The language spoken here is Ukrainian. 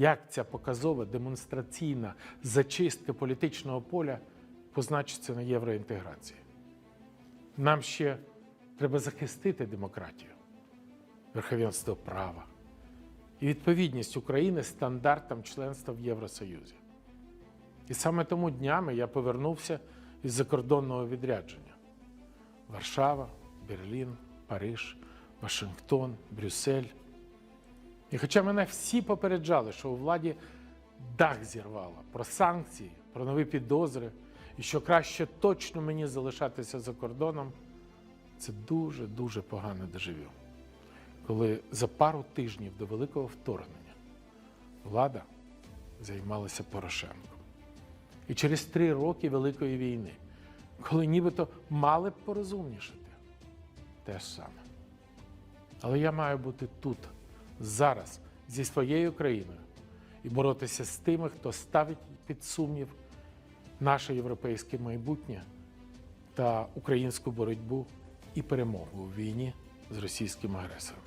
як ця показова демонстраційна зачистка політичного поля позначиться на євроінтеграції. Нам ще треба захистити демократію, верховенство права і відповідність України стандартам членства в Євросоюзі. І саме тому днями я повернувся із закордонного відрядження: Варшава, Берлін, Париж, Вашингтон, Брюссель. І хоча мене всі попереджали, що у владі дах зірвало про санкції, про нові підозри, і що краще точно мені залишатися за кордоном, це дуже-дуже погане дежавю. Коли за пару тижнів до великого вторгнення влада займалася Порошенком. І через три роки Великої війни, коли нібито мали б порозумнішати, те ж саме. Але я маю бути тут, зараз, зі своєю країною і боротися з тими, хто ставить під сумнів наше європейське майбутнє та українську боротьбу і перемогу у війні з російським агресором.